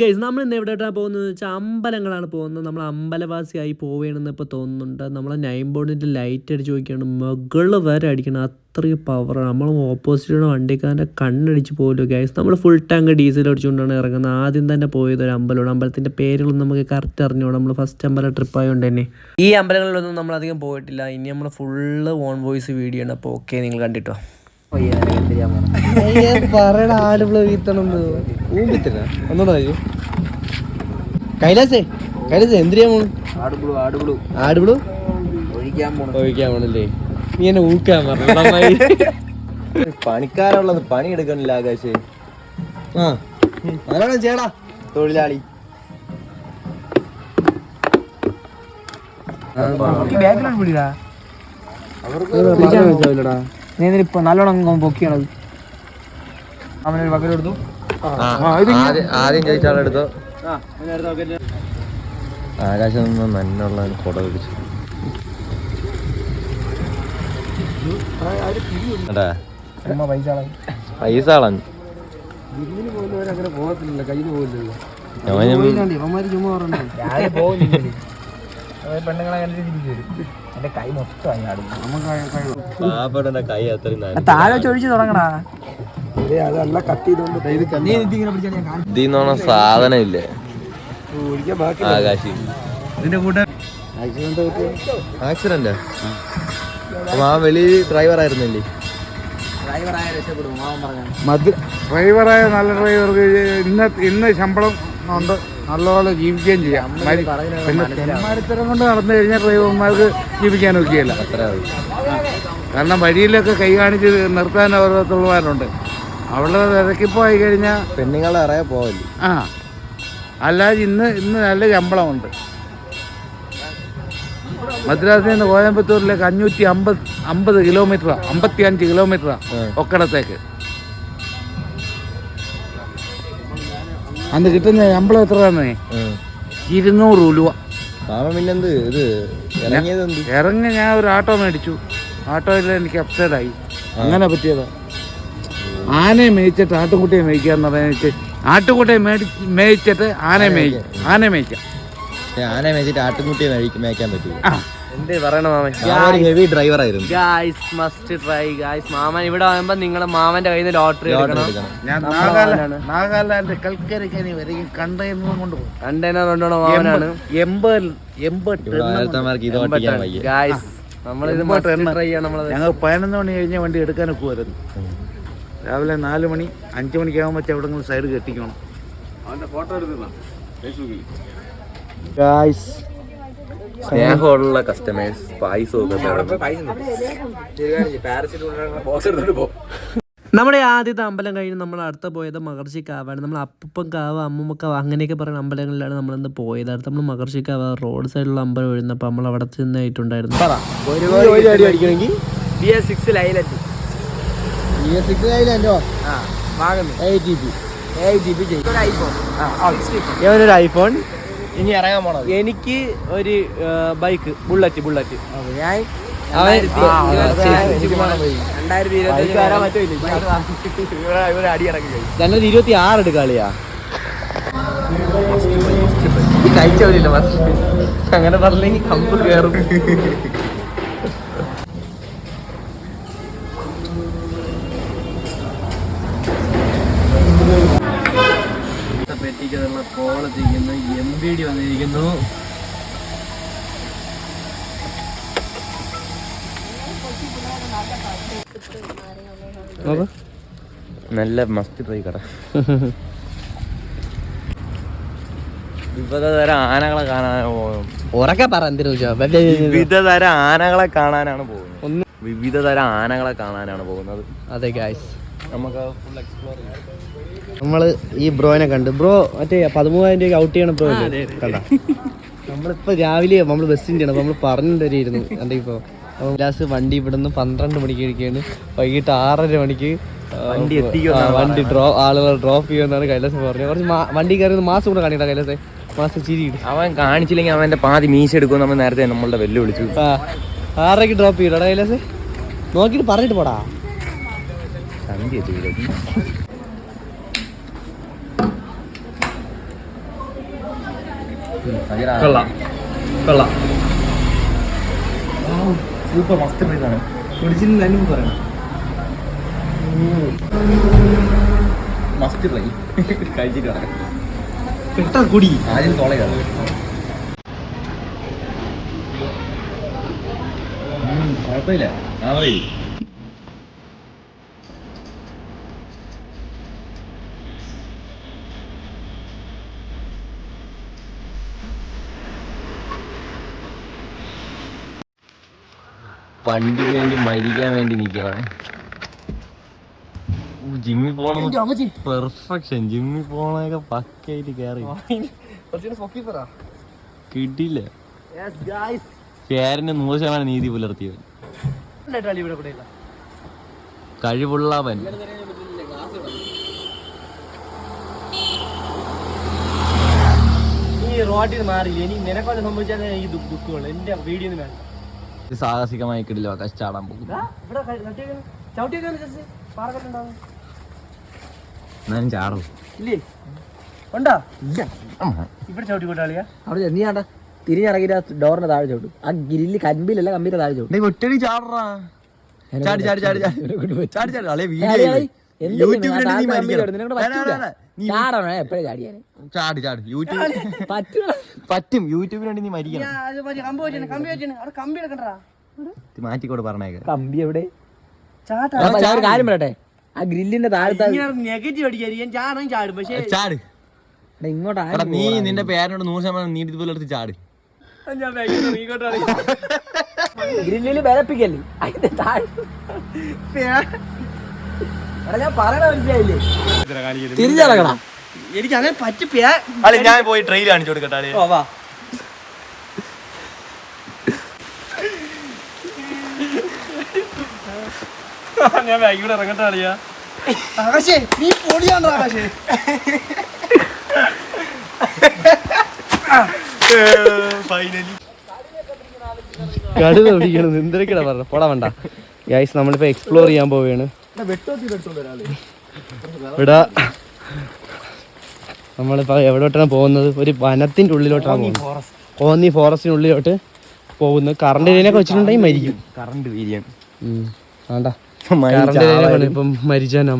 Guys നമ്മൾ ഇന്ന് എവിടെയായിട്ടാണ് പോകുന്നത്? വെച്ചാൽ അമ്പലങ്ങളാണ് പോകുന്നത്. നമ്മൾ അമ്പലവാസിയായി പോവുകയാണെന്ന് ഇപ്പോൾ തോന്നുന്നുണ്ട്. നമ്മളെ നൈൻ ബോർഡിന്റെ ലൈറ്റ് അടിച്ച് നോക്കിയാണ് മുകളിൽ വരെ അടിക്കണം അത്രയും പവറാണ് നമ്മൾ ഓപ്പോസിറ്റുള്ള വണ്ടിക്കാരന്റെ കണ്ണടിച്ച് പോലും ഗൈസ് നമ്മൾ ഫുൾ ടാങ്ക് ഡീസൽ അടിച്ചുകൊണ്ടാണ് ഇറങ്ങുന്നത്. ആദ്യം തന്നെ പോയത് ഒരു അമ്പലമാണ്. അമ്പലത്തിന്റെ പേരുകളൊന്നും നമുക്ക് കറക്റ്റ് അറിഞ്ഞോളൂ നമ്മൾ ഫസ്റ്റ് അമ്പല ട്രിപ്പ് ആയതുകൊണ്ട് തന്നെ. ഈ അമ്പലങ്ങളിലൊന്നും നമ്മൾ അധികം പോയിട്ടില്ല. ഇനി നമ്മൾ ഫുള്ള് ഓൺ വോയിസ് വീഡിയോ ആണ്. അപ്പോൾ ഓക്കെ നിങ്ങൾ കണ്ടിട്ടോ. പറയണ ആടുള്ള വീത്തണെന്ന് ഊമ്പിത്തര ഒന്നോടാ കൈലാസേ കൈലാസേ എന്തിനാ പോണു? ആടുപിളു ഒഴിക്കാൻ പോണു. ഒഴിക്കാൻ പോണല്ലേ? നീ എന്നെ ഊക്കാൻ പറഞ്ഞു പണിക്കാരുള്ളത് പണി എടുക്കണില്ല ആകാശ്. ആ. ചേടാ തൊഴിലാളി. ഇപ്പൊ നല്ലോണം പൊക്കിയാണത്. അവനൊരു പകലെടുത്തു ആദ്യം ചോദിച്ചാളെടുത്തോ ആകാശം മഞ്ഞുള്ള കുട പിടിച്ചു. പൈസ അങ്ങനെ പോകത്തില്ല കയ്യിൽ പോകില്ലല്ലോ പെണ്ണുങ്ങളെ കണ്ടിട്ട് തിരിച്ചു വരും എന്റെ കൈ കൈ അത്രയും. താഴെ ചൊഴിച്ച് തുടങ്ങടാ. സാധനം ഇല്ലേ ആകാശി. ഇതിന്റെ കൂടെ ആക്സിഡന്റ് ആ വെളി ഡ്രൈവർ ആയിരുന്നില്ലേ? ഡ്രൈവറായ നല്ല ഡ്രൈവർക്ക് ഇന്ന് ഇന്ന് ശമ്പളം ഉണ്ട്. നല്ലപോലെ ജീവിക്കുകയും ചെയ്യാം. പിന്നെ തെന്മാരിത്തരം കൊണ്ട് നടന്നു കഴിഞ്ഞാൽ ഡ്രൈവർമാർക്ക് ജീവിക്കാൻ ഒക്കെയല്ല. കാരണം വഴിയിലൊക്കെ കൈ കാണിച്ച് നിർത്താൻ ഓരോരുത്തരുമാരുണ്ട് അവിടെ തിരക്കിപ്പോയി കഴിഞ്ഞാൽ പെണ്ണുങ്ങളെ അറിയാൻ പോവില്ല ആ. അല്ലാതെ ഇന്ന് ഇന്ന് നല്ല ശമ്പളമുണ്ട്. മദ്രാസിൽ നിന്ന് കോയമ്പത്തൂരിലേക്ക് അഞ്ഞൂറ്റി അമ്പത് അമ്പത് കിലോമീറ്ററാണ് അമ്പത്തി അഞ്ച് കിലോമീറ്ററാണ് ഒക്കടത്തേക്ക്. അന്ന് കിട്ടുന്ന ശമ്പളം എത്രയാണേ? ഇരുന്നൂറ് പിന്നെന്ത് ഇത് എന്ത് ഇറങ്ങി ഞാൻ ഒരു ആട്ടോ മേടിച്ചു. ഇല്ല എനിക്ക് അപ്സൈഡ് ആയി. അങ്ങനെ പറ്റിയതാ. ആനയെ മേയിച്ചിട്ട് ആട്ടുകുട്ടിയെ മേയിക്കുക എന്ന് പറഞ്ഞാൽ ആട്ടുകുട്ടിയെ മേടി മേയിച്ചിട്ട് ആനയെ മേയിക്കാം. ആനയെ മേയിക്കാം. ആന മേയിച്ചിട്ട് ആട്ടുകുട്ടിയെ മേയിക്കാൻ പറ്റും എന്ത് പറയണ മാമൻ? ഹെവി ഡ്രൈവർ ആയിരുന്നു. ഗായ്സ് മസ്റ്റ് ട്രൈ ഗായ്സ് മാമൻ ഇവിടെ ആകുമ്പോ നിങ്ങളെ മാമന്റെ കയ്യിൽ നിന്ന് ലോട്ടറി എടുക്കണം. ഞാൻ നാഗാലാൻഡ് കൽക്കരിക്കനി കണ്ടെയ്നർ കൊണ്ടുപോകും കണ്ടെയ്നർ കൊണ്ടുപോണ മാമനാണ്. എൺപത് എൺപത് ഗായ്സ് നമ്മളിത് എൺപത് മസ്റ്റ് എണ്ണ. ട്രൈ ചെയ്യണം നമ്മളത് ഞങ്ങൾ പതിനൊന്ന് മണി കഴിഞ്ഞ വണ്ടി എടുക്കാൻ പോകുമായിരുന്നു രാവിലെ നാല് മണി അഞ്ച് മണിക്കാകുമ്പോൾ എവിടെങ്കിലും സൈഡ് കെട്ടിക്കണം. ഗായ്സ് സ്നേഹമുള്ള കസ്റ്റമേഴ്സ് പൈസ നമ്മുടെ ആദ്യത്തെ അമ്പലം കഴിഞ്ഞ് നമ്മൾ അടുത്ത പോയത് മഹർഷി കാവാണ് നമ്മൾ അപ്പം കാവ് അമ്മൂമ്മക്കാവ് അങ്ങനെയൊക്കെ പറയുന്ന അമ്പലങ്ങളിലാണ് നമ്മളിന്ന് പോയത്. അടുത്ത് നമ്മൾ മഹർഷി കാവ് റോഡ് സൈഡിലുള്ള അമ്പലം എഴുന്നപ്പോൾ നമ്മൾ അവിടെ ചെന്നായിട്ടുണ്ടായിരുന്നു ഞാനൊരു ഐഫോൺ ഇനി ഇറങ്ങാൻ പോണത് എനിക്ക് ഒരു ബൈക്ക് ബുള്ളറ്റ് ബുള്ളറ്റ്. ഞാൻ രണ്ടായിരത്തി ഇരുപത്തി ആറ് എടുക്കാളിയാ കഴിച്ചില്ല അങ്ങനെ പറഞ്ഞെങ്കിൽ കമ്പ് കയറും. നല്ല മസ്റ്റ് ട്രൈ കട. വിവിധ തരം ആനകളെ കാണാനാണ് പോകുന്നത് ഉറക്കെ പറ എന്തിനു വിവിധ തരം ആനകളെ കാണാനാണ് പോകുന്നത്. വിവിധ തരം ആനകളെ കാണാനാണ് പോകുന്നത്. അതെ ഗായ്സ് നമുക്ക് ഫുൾ എക്സ്പ്ലോർ ചെയ്യാം. നമ്മൾ ഈ ബ്രോനെ കണ്ട്. ബ്രോ മറ്റേ പതിമൂവായിരം രൂപ ഔട്ട് ചെയ്യണം ബ്രോ കണ്ട? നമ്മളിപ്പോ രാവിലെ നമ്മൾ ബസ്സിന്റെ ആണ്? നമ്മൾ പറഞ്ഞിട്ടായിരുന്നു കണ്ട ഇപ്പൊ ലാസ്റ്റ് വണ്ടി ഇവിടുന്ന് പന്ത്രണ്ട് മണിക്ക് ഇരിക്കുകയാണ് വൈകിട്ട് ആറര മണിക്ക് വണ്ടി വണ്ടി ഡ്രോ ആളുകൾ ഡ്രോപ്പ് ചെയ്യുമെന്നാണ് കൈലാസം പറഞ്ഞത്. കുറച്ച് വണ്ടി കയറി മാസം കൂടെ കാണിക്കട്ടെ കൈലാസേ. മാസം ചിരിയിട്ട് അവൻ കാണിച്ചില്ലെങ്കിൽ അവന്റെ പാതി മീശ എടുക്കും നമ്മൾ നേരത്തെ നമ്മളുടെ വെല്ലു വിളിച്ചു ആ ആറരയ്ക്ക് ഡ്രോപ്പ് ചെയ്യടാ കൈലാസേ. നോക്കിട്ട് പറഞ്ഞിട്ട് പോടാ. സന്ധ്യ കൊള്ളാം. കൊള്ളാം. സൂപ്പർ മസ്റ്റ് പ്രൈസ് ഒറിജിനൽ തന്നെ പറയണം മസ്റ്റ് ട്രൈ കഴിച്ചിട്ട് കിടക്കാം പെട്ടാ കുടി. ആദ്യം തോളയാണ് കുഴപ്പമില്ല. ആ പറയൂ വണ്ടി വേണ്ടി മരിക്കാൻ വേണ്ടി നിൽക്കണേ ജിമ്മി പോണ പെർഫെക്ഷൻ ജിമ്മി പോണൊക്കെ പക്കയായിട്ട് കയറി കിട്ടിയില്ല പേരിന് നൂറ് ശതമാനം നീതി പുലർത്തിയവൻ. കഴിവുള്ളവൻ. ഈ റോട്ടിൽ മാറിയില്ല? ഇനി നിനക്കൊന്നും സംഭവിച്ചാൽ എനിക്ക് ദുഃഖമുള്ളൂ. എന്റെ വീഡിയോ ഒന്നും വേണ്ട. സാഹസികമായി കിടിലോ കഷ്ടാടാൻ പോകും. ഞാൻ ചാടും. ഇല്ലേ? ഉണ്ടോ? ഇവിടെ ചവിട്ടി കൊണ്ടാളിയാ അവിടെ നീ ആണ്ട തിരിഞ്ഞിറങ്ങിയിട്ട് ഡോറിന്റെ താഴെ ചവിട്ടു. ആ ഗിരിൽ കമ്പിയിലല്ല കമ്പിന്റെ താഴെ ചവിട്ടു. ഒറ്റടി ചാടറാ. ചാടി ചാടി ചാടി ചാടി. ചാടി ചാടി. യൂട്യൂബിൽ നീ. നീ ചാടണേ എപ്പോഴും ചാടിയാനെ ചാടി ചാടി. യൂട്യൂബ് പറ്റും. യൂട്യൂബിന് വേണ്ടി നീ മരിക്കണം. മാറ്റിക്കോട് പറഞ്ഞേക്ക. കമ്പി എവിടെ? ഞാൻ ഒരു കാര്യം പറയട്ടെ? ആ ഗ്രില്ലിന്റെ താഴത്തെ ചാടും ചാട്. എടാ, ഇങ്ങോട്ട് ആരും എടാ നീ നിന്റെ പേരനോട് നൂറ് ശതമാനം ചാട്. ഞാൻ ബാഗിൽ നിന്ന് ഇങ്ങോട്ട് ഗ്രില്ലിൽ ബലപ്പിക്കല്ലേ? അതിന്റെ താഴെ തിരിച്ചിറങ്ങണം എനിക്ക് അങ്ങനെ പറ്റിപ്പിയാ അല്ല ഞാൻ പോയി ട്രെയിൽ കാണിച്ചു കൊടുക്കട്ടെ. ഓ വാ ഞാൻ ബാഗിലൂടെ ഇറങ്ങട്ടെ കളിയാ ആകാശേ നീ പൊടിയാണോ ആകാശേ? കടുവ പിടിക്കണത് എന്തൊക്കെയാ പറഞ്ഞത്? പോടാ വേണ്ട. ഗൈസ് നമ്മളിപ്പോ എക്സ്പ്ലോർ ചെയ്യാൻ പോവുകയാണ്. ഇവിടെ നമ്മളിപ്പോ എവിടോട്ടാണ് പോകുന്നത്? ഒരു വനത്തിന്റെ ഉള്ളിലോട്ടാണ് പോകുന്നത്. കോന്നി ഫോറസ്റ്റിനുള്ളിലോട്ട് പോകുന്നത്. കറണ്ട് ലൈനൊക്കെ വെച്ചിട്ടുണ്ടെങ്കിൽ മരിക്കും. കറണ്ട് വീര്യൻ ഉം. വേണ്ട കറണ്ട് ലൈനൊക്കെ ഇപ്പം മരിച്ചാൽ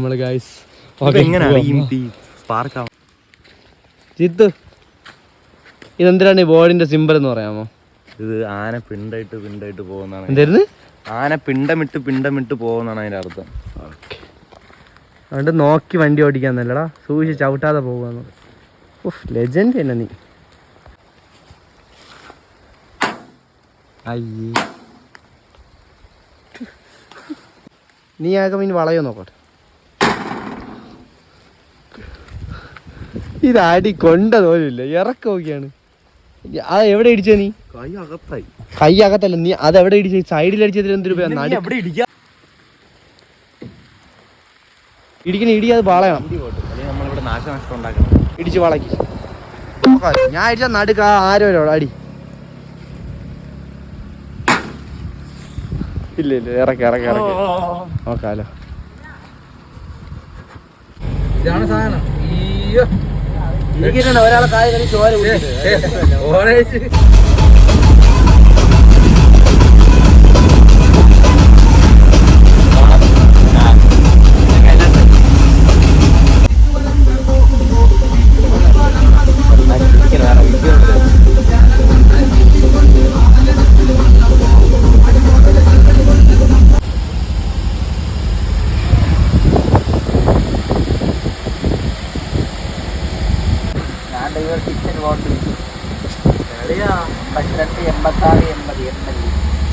അറിയും സ്പാർക്ക് ചിത്ത് ഇതെന്തിനാണ് ഈ ബോർഡിന്റെ സിമ്പിൾ എന്ന് പറയാമോ? ഇത് ആന പിണ്ടായിട്ട് പിണ്ടായിട്ട് പോകുന്നതാണ് എന്തായിരുന്നു ആന പിണ്ടമിട്ട് പിണ്ടമിട്ട് പോകുന്നതാണ് അതിന്റെ അർത്ഥം. അതുകൊണ്ട് നോക്കി വണ്ടി ഓടിക്കാന്നല്ലടാ സൂക്ഷിച്ച് ചവിട്ടാതെ പോകുന്നു ഉഫ് ലെജൻഡ് തന്നെ നീ. അയ്യേ. നീ ആകെ ഇനി വളയോ നോക്കട്ടെ. ഇത് അടി കൊണ്ട തോലില്ല ഇറക്കം നോക്കിയാണ് അത് എവിടെ ഇടിച്ച നീ? കൈ അകത്തായി. കൈ അകത്തല്ല നീ അത് എവിടെ ഇടിച്ച സൈഡിൽ അടിച്ചതിൽ എന്ത് രൂപ ഇടിക്കണ ഇടി അത് വളയണം. ഇടിച്ച് വളക്കി. ഞാൻ അടിച്ച നടുക്ക ആരോ അടി. ഇല്ല ഇല്ല ഇറക്കി ഇറക്കി ഇറക്കി. നോക്കാലോ ഇതാണ് സാധനം. ഒരാളെ കായ് കളി ചോര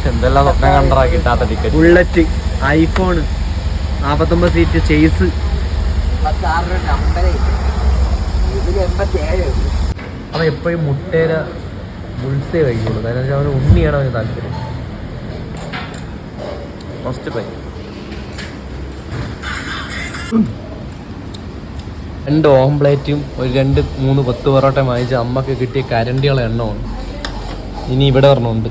എന്തെല്ലാം സ്വപ്നം കണ്ടറാ കിട്ടാത്ത ടിക്കറ്റ് ബുള്ളറ്റ് ഐഫോൺ നാപ്പത്തൊമ്പത് സീറ്റ് ചേസ് അവൻ എപ്പോഴും മുട്ടേര ബുൾസേ കഴിക്കുള്ളൂ. കാരണം വെച്ചാൽ അവന് ഉണ്ണിയാണ് അവന് താല്പര്യം. ഫസ്റ്റ് രണ്ട് ഓംപ്ലേറ്റും ഒരു രണ്ട് മൂന്ന് പത്ത് പൊറോട്ടയും വാങ്ങിച്ച അമ്മയ്ക്ക് കിട്ടിയ കരണ്ടികളെ എണ്ണമാണ്. ഇനി ഇവിടെ ഒരെണ്ണമുണ്ട്